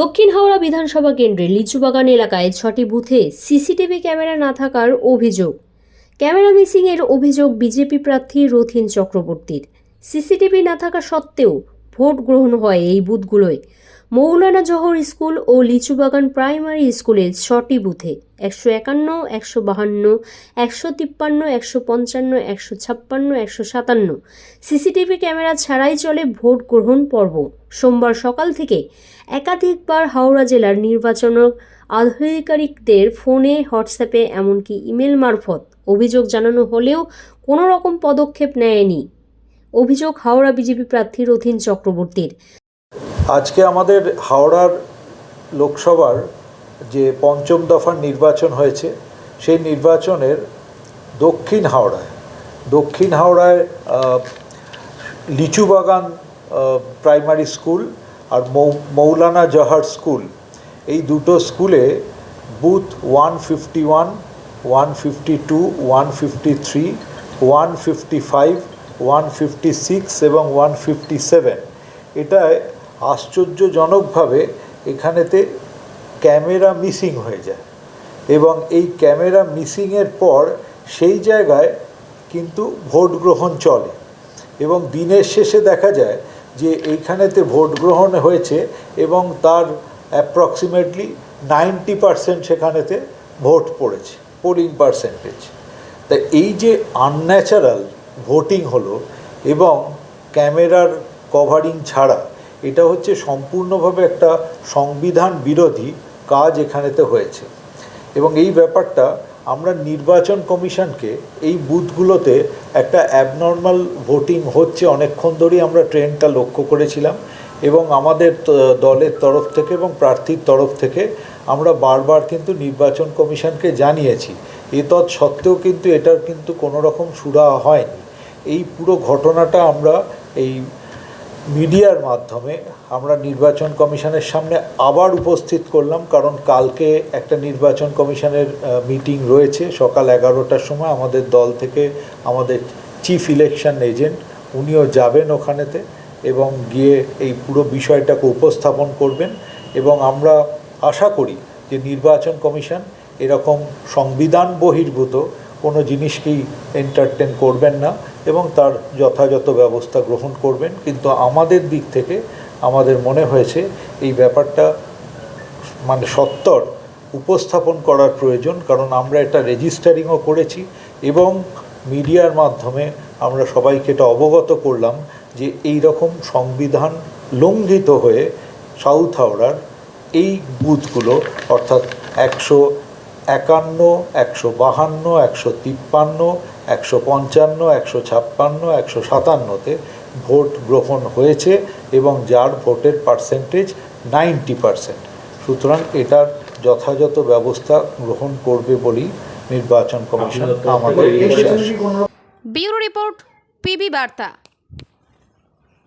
দক্ষিণ হাওড়া বিধানসভা কেন্দ্রের লিচুবাগান এলাকায় ছটি বুথে সিসিটিভি ক্যামেরা না থাকার অভিযোগ। ক্যামেরা মিসিংয়ের অভিযোগ বিজেপি প্রার্থী রথিন চক্রবর্তীর। সিসিটিভি না থাকা সত্ত্বেও ভোট গ্রহণ হয় এই বুথগুলোয়। মৌলানা জহর স্কুল ও লিচুবাগান প্রাইমারি স্কুলের ছটি বুথে, একশো একান্ন, একশো বাহান্ন, একশো তিপ্পান্ন, একশো পঞ্চান্ন, একশো ছাপ্পান্ন, একশো সাতান্ন। সিসিটিভি ক্যামেরা ছাড়াই চলে ভোট গ্রহণ পর্ব। সোমবার সকাল থেকে একাধিকবার হাওড়া জেলার নির্বাচন আধিকারিকদের ফোনে, হোয়াটসঅ্যাপে, এমনকি ইমেল মারফত অভিযোগ জানানো হলেও কোনো রকম পদক্ষেপ নেয়নি। অভিযোগ হাওড়া বিজেপি প্রার্থী রথিন চক্রবর্তীর। আজকে আমাদের হাওড়ার লোকসভার যে পঞ্চম দফার নির্বাচন হয়েছে, সেই নির্বাচনের দক্ষিণ হাওড়ায় দক্ষিণ হাওড়ায় লিচুবাগান প্রাইমারি স্কুল আর মৌলানা জহার স্কুল। এই দুটো স্কুলে booth one fifty one one fifty two, one fifty three, one fifty five, one fifty six এবং ওয়ান ফিফটি সেভেন। এটায় আশ্চর্যজনকভাবে এখানেতে ক্যামেরা মিসিং হয়ে যায়। এবং এই ক্যামেরা মিসিংয়ের পর সেই জায়গায় কিন্তু ভোট গ্রহণ চলে। এবং দিনের শেষে দেখা যায় যে এইখানেতে ভোট গ্রহণ হয়েছে এবং তার অ্যাপ্রক্সিমেটলি নাইনটি পারসেন্ট সেখানেতে ভোট পড়েছে পোলিং পার্সেন্টেজ তা এই যে আনন্যাচারাল ভোটিং হলো এবং ক্যামেরার কভারিং ছাড়া এটা হচ্ছে সম্পূর্ণভাবে একটা সংবিধান বিরোধী কাজ এখানেতে হয়েছে। এবং এই ব্যাপারটা আমরা নির্বাচন কমিশনকে এই বুথগুলোতে একটা অ্যাবনর্মাল ভোটিং হচ্ছে অনেকক্ষণ ধরেই আমরা ট্রেনটা লক্ষ্য করেছিলাম এবং আমাদের দলের তরফ থেকে এবং প্রার্থীর তরফ থেকে আমরা বারবার কিন্তু নির্বাচন কমিশনকে জানিয়েছি। এ তৎ সত্ত্বেও কিন্তু এটার কিন্তু কোনো রকম সুরাহা হয়নি। এই পুরো ঘটনাটা আমরা এই মিডিয়ার মাধ্যমে আমরা নির্বাচন কমিশনের সামনে আবার উপস্থিত করলাম, কারণ কালকে একটা নির্বাচন কমিশনের মিটিং রয়েছে। সকাল এগারোটার সময় আমাদের দল থেকে আমাদের চিফ ইলেকশন এজেন্ট, উনিও যাবেন ওখানেতে এবং গিয়ে এই পুরো বিষয়টাকে উপস্থাপন করবেন। এবং আমরা আশা করি যে নির্বাচন কমিশন এরকম সংবিধান বহির্ভূত, কোনো জিনিসকেই এন্টারটেন করবেন না। এবং তার যথাযথ ব্যবস্থা গ্রহণ করবেন। কিন্তু আমাদের দিক থেকে আমাদের মনে হয়েছে এই ব্যাপারটা মানে সত্তর উপস্থাপন করার প্রয়োজন, কারণ আমরা এটা রেজিস্টারিংও করেছি এবং মিডিয়ার মাধ্যমে আমরা সবাইকে এটা অবগত করলাম যে এই রকম সংবিধান লঙ্ঘিত হয়ে সাউথ হাওড়ার এই বুথগুলো, অর্থাৎ একশো একান্ন একশো বাহান্ন একশো তিপ্পান্ন একশো পঞ্চান্ন একশো ছাপ্পান্ন একশো সাতান্নতে ভোট গ্রহণ হয়েছে এবং যার ভোটের পার্সেন্টেজ নাইনটি পার্সেন্ট সুতরাং এটার যথাযথ ব্যবস্থা গ্রহণ করবে বলেই নির্বাচন কমিশন আমাদের বিশ্বাস। ব্যুরো রিপোর্ট পিবি বার্তা।